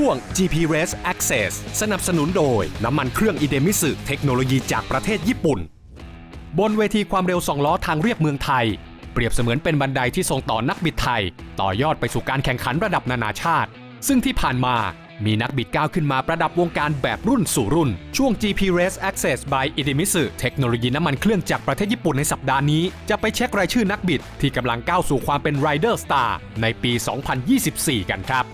ช่วง GP Race Access สนับสนุนโดย น้ำมันเครื่องอิเดมิสึเทคโนโลยีจากประเทศญี่ปุ่น บนเวทีความเร็วสองล้อทางเรียบเมืองไทย เปรียบเสมือนเป็นบันไดที่ส่งต่อนักบิดไทย ต่อยอดไปสู่การแข่งขันระดับนานาชาติ ซึ่งที่ผ่านมามีนักบิดก้าวขึ้นมาประดับวงการแบบรุ่นสู่รุ่น ช่วง GP Race Access by Idemitsu เทคโนโลยีน้ำมันเครื่องจากประเทศญี่ปุ่นในสัปดาห์นี้ จะไปเช็ครายชื่อนักบิดที่กำลังก้าวสู่ความเป็น Rider Star ในปี 2024 กันครับ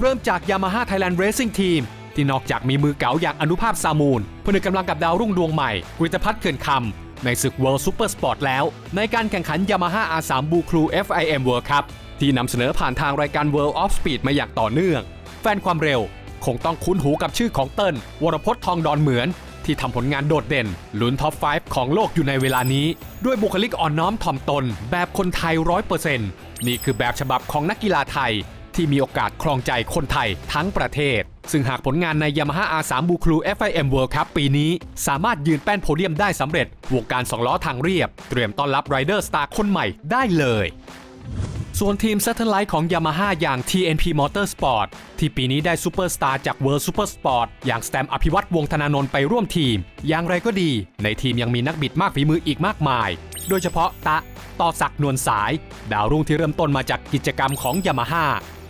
เริ่มจาก Yamaha Thailand Racing Team ที่นอกจากมีมือเก๋าอย่างอนุภาพซามูลผนึกกำลังกับดาวรุ่งดวงใหม่กฤตพัฒน์เขื่อนคำในศึก World Super Sport แล้ว ในการแข่งขัน Yamaha R3 Blue Crew FIM World Cup ที่นำเสนอผ่านทางรายการ World of Speed มาอย่างต่อเนื่อง แฟนความเร็ว คงต้องคุ้นหูกับชื่อของเติ้ลวรพจน์ทองดอนเหมือน ที่ทำผลงานโดดเด่นลุ้นท็อป 5 ของโลกอยู่ในเวลานี้ ด้วยบุคลิกอ่อนน้อมถ่อมตน แบบคนไทย100%นี่คือแบบฉบับของนักกีฬาไทย ที่มีโอกาสครองใจคนไทยทั้งประเทศ ซึ่งหากผลงานใน Yamaha R3 b u c r u FIM World Cup ปีนี้ สามารถยืนแป้นโพเดียมได้สำเร็จวงการสองล้อทางเรียบ เตรียมต้อนรับไรเดอร์สตาร์คนใหม่ได้เลยส่วนทีม Satellite ของ Yamaha อย่าง TNP Motorsport ที่ปีนี้ได้ซูเปอร์สตาร์จาก World Super Sport อย่างสแตมอภิวัตวงธนานนท์ไปร่วมทีม อย่างไรก็ดี ในทีมยังมีนักบิดมากฝีมืออีกมากมาย โดยเฉพาะตะต่อศักนวลสาย ดาวรุ่งที่เริ่มต้นมาจากกิจกรรมของ Yamaha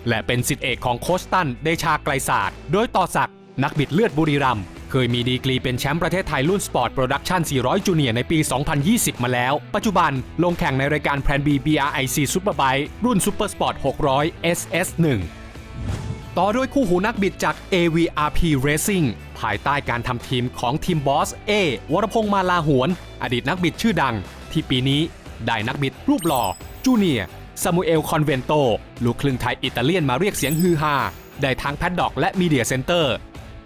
และเป็นสิทธิเอกของโคชตันเดชาไกลศาสตร์ โดยต่อศักดิ์นักบิดเลือดบุรีรัมย์เคยมีดีกรีเป็นแชมป์ประเทศไทยรุ่นสปอร์ตโปรดักชัน400 จูเนียร์ในปี 2020 มาแล้ว ปัจจุบันลงแข่งในรายการ Plan B BRIC Superbike รุ่น Super Sport 600 SS1 ต่อด้วยคู่หูนักบิดจาก AVRP Racing ภายใต้การทำทีมของทีมบอส A วรพงษ์มาลาหวน อดีตนักบิดชื่อดัง ที่ปีนี้ได้นักบิดรูปหล่อจูเนียร์ ซามูเอล คอนเวนโต ลูกครึ่งไทยอิตาเลียนมาเรียกเสียงฮือฮา ได้ทั้งแพดด็อกและมีเดียเซ็นเตอร์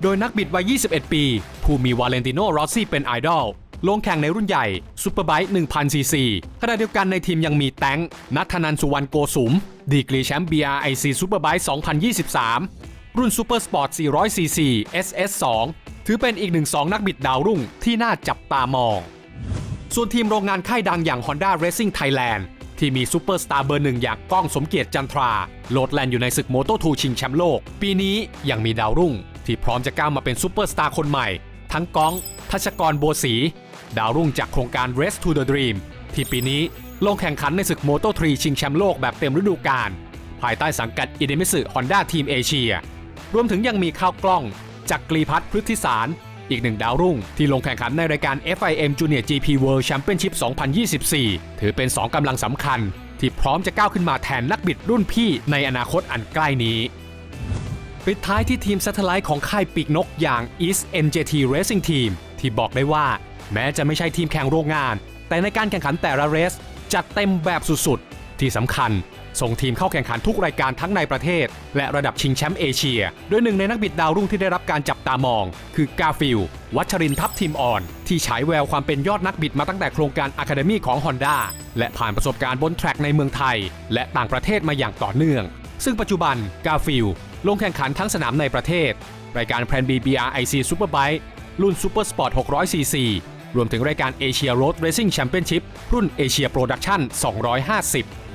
โดยนักบิดวัย 21 ปี ผู้มีวาเลนติโนรอซี่เป็นไอดอล ลงแข่งในรุ่นใหญ่ซูเปอร์ไบค์1,000ซีซีขณะเดียวกันในทีมยังมีแตงนัทนันสุวรรณโกสุม ดีกรีแชมป์ BRIC Superbike 2023 รุ่นซูเปอร์สปอร์ต400 cc SS2 ถือเป็นอีกหนึ่งสองนักบิดดาวรุ่งที่น่าจับตามอง ส่วนทีมโรงงานค่ายดังอย่าง Honda Racing Thailand ที่มีซูเปอร์สตาร์เบอร์หนึ่งอย่างก้องสมเกียรติจันทราโหลดแลนด์อยู่ในศึกโมโตทูชิงแชมป์โลก ปีนี้ยังมีดาวรุ่ง ที่พร้อมจะก้าวมาเป็นซูเปอร์สตาร์คนใหม่ ทั้งก้อง ทัชกรโบวสี ดาวรุ่งจากโครงการ Race to the Dream ที่ปีนี้ลงแข่งขันในศึกโมโตทรีชิงแชมป์โลกแบบเต็มฤดูกาลภายใต้สังกัดอิเดมิสึฮอนด้าทีมเอเชียรวมถึงยังมีข้าวกล้องจากกรีพัฒน์พฤทธิสาร อีกหนึ่งดาวรุ่ง ที่ลงแข่งขันในรายการ FIM Junior GP World Championship 2024 ถือเป็น 2 กำลังสำคัญ ที่พร้อมจะก้าวขึ้นมาแทนนักบิดรุ่นพี่ในอนาคตอันใกล้นี้ปิดท้ายที่ทีม s a t เท l i t e ของค่ายปีกนกอย่าง East NJT Racing Team ที่บอกได้ว่า แม้จะไม่ใช่ทีมแข่งโรงงาน แต่ในการแข่งขันแต่ละเรสจัดเต็มแบบสุดๆ ที่สำคัญ ส่งทีมเข้าแข่งขันทุกรายการทั้งในประเทศ และระดับชิงแชมป์เอเชีย โดยหนึ่งในนักบิดดาวรุ่งที่ได้รับการจับตามอง คือกาฟิล วัชรินทัพทีมอ่อน ที่ฉายแววความเป็นยอดนักบิดมาตั้งแต่โครงการ Academy ของ Honda และผ่านประสบการณ์บนแทร็กในเมืองไทย และต่างประเทศมาอย่างต่อเนื่อง ซึ่งปัจจุบันกาฟิลลงแข่งขันทั้งสนามในประเทศ รายการ Plan B BRIC Superbike รุ่น Super Sport 600 cc รวมถึงรายการ Asia Road Racing Championship รุ่น Asia Production 250